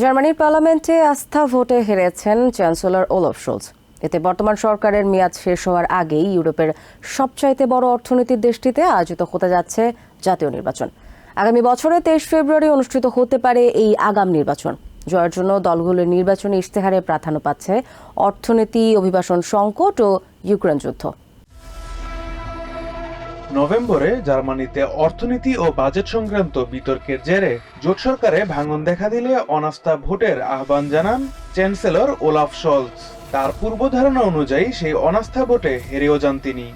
জার্মানির পার্লামেন্টে আস্থা ভোটে হেরেছেন চ্যান্সেলর ওলফ শোলস এতে বর্তমান সরকারের মেয়াদ শেষ হওয়ার আগেই ইউরোপের সবচাইতে বড় অর্থনীতির দেশটিতে আয়োজিত হতে যাচ্ছে জাতীয় নির্বাচন। আগামী বছরে তেইশ ফেব্রুয়ারি অনুষ্ঠিত হতে পারে এই আগাম নির্বাচন জয়ের জন্য দলগুলোর নির্বাচনী ইশতেহারে প্রাধান্য পাচ্ছে অর্থনীতি, অভিবাসন সংকট ও ইউক্রেন যুদ্ধ। নভেম্বরে জার্মানিতে অর্থনীতি ও বাজেট সংক্রান্ত বিতর্কের জেরে জোট সরকারে ভাঙন দেখা দিলে অনাস্থা ভোটের আহ্বান জানান চ্যান্সেলর ওলাফ শলস তার পূর্বধারণা অনুযায়ী সেই অনাস্থা ভোটে হেরেও যান তিনি।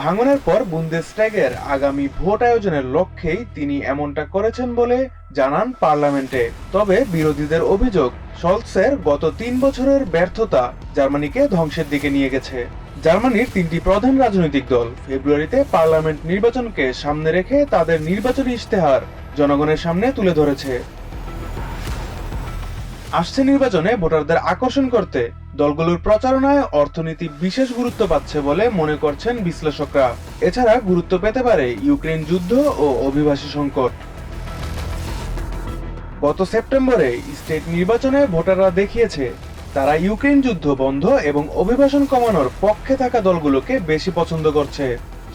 ভাঙনের পর বুন্দেসট্যাগের আগামী ভোট আয়োজনের লক্ষ্যেই তিনি এমনটা করেছেন বলে জানান পার্লামেন্টে। তবে বিরোধীদের অভিযোগ শলসের গত তিন বছরের ব্যর্থতা জার্মানিকে ধ্বংসের দিকে নিয়ে গেছে। জার্মানির তিনটি প্রধান রাজনৈতিক দল। ফেব্রুয়ারিতে পার্লামেন্ট নির্বাচনকে সামনে রেখে তাদের নির্বাচনী ইশতেহার জনগণের সামনে তুলে ধরেছে। আসছে নির্বাচনে ভোটারদের আকর্ষণ করতে দলগুলোর প্রচারণায় অর্থনীতি বিশেষ গুরুত্ব পাচ্ছে বলে মনে করছেন বিশ্লেষকরা। এছাড়া গুরুত্ব পেতে পারে ইউক্রেন যুদ্ধ ও অভিবাসী সংকট। গত সেপ্টেম্বরে স্টেট নির্বাচনে ভোটাররা দেখিয়েছে তারা ইউক্রেন যুদ্ধ বন্ধ এবং অভিবাসন কমানোর পক্ষে থাকা দলগুলোকে বেশি পছন্দ করছে।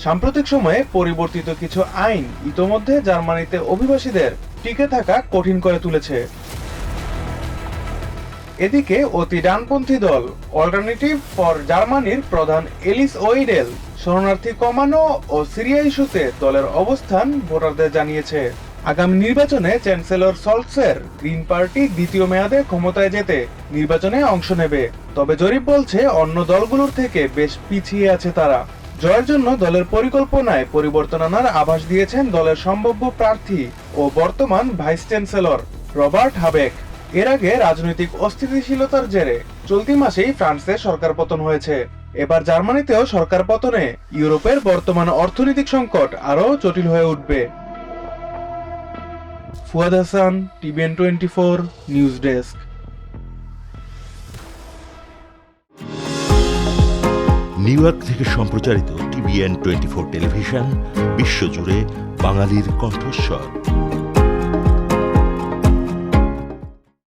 সাম্প্রতিক সময়ে পরিবর্তিত কিছু আইন ইতোমধ্যে জার্মানিতে অভিবাসীদের টিকে থাকা কঠিন করে তুলেছে। এদিকে অতি ডানপন্থী দল অল্টারনেটিভ ফর জার্মানির প্রধান এলিস ওইডেল শরণার্থী কমানো ও সিরিয়া ইস্যুতে দলের অবস্থান ভোটারদের জানিয়েছে। আগামী নির্বাচনে চ্যান্সেলর সলসের গ্রিন পার্টি দ্বিতীয় মেয়াদে ক্ষমতায় যেতে নির্বাচনে অংশ নেবে। তবে জরিপ বলছে, অন্য দলগুলোর থেকে বেশ পিছিয়ে আছে তারা। জয়ের জন্য দলের পরিকল্পনায় পরিবর্তন আনার আভাস দিয়েছেন দলের সম্ভাব্য প্রার্থী ও বর্তমান ভাইস চ্যান্সেলর রবার্ট হাবেক। এর আগে রাজনৈতিক অস্থিতিশীলতার জেরে চলতি মাসেই ফ্রান্সে সরকার পতন হয়েছে। এবার জার্মানিতেও সরকার পতনে ইউরোপের বর্তমান অর্থনৈতিক সংকট আরও জটিল হয়ে উঠবে। Fuad Hasan TVN twenty four news desk New York থেকে সম্প্রচারিত টিভিএন টোয়েন্টি ফোর টেলিভিশন, বিশ্বজুড়ে বাঙালির কণ্ঠস্বর।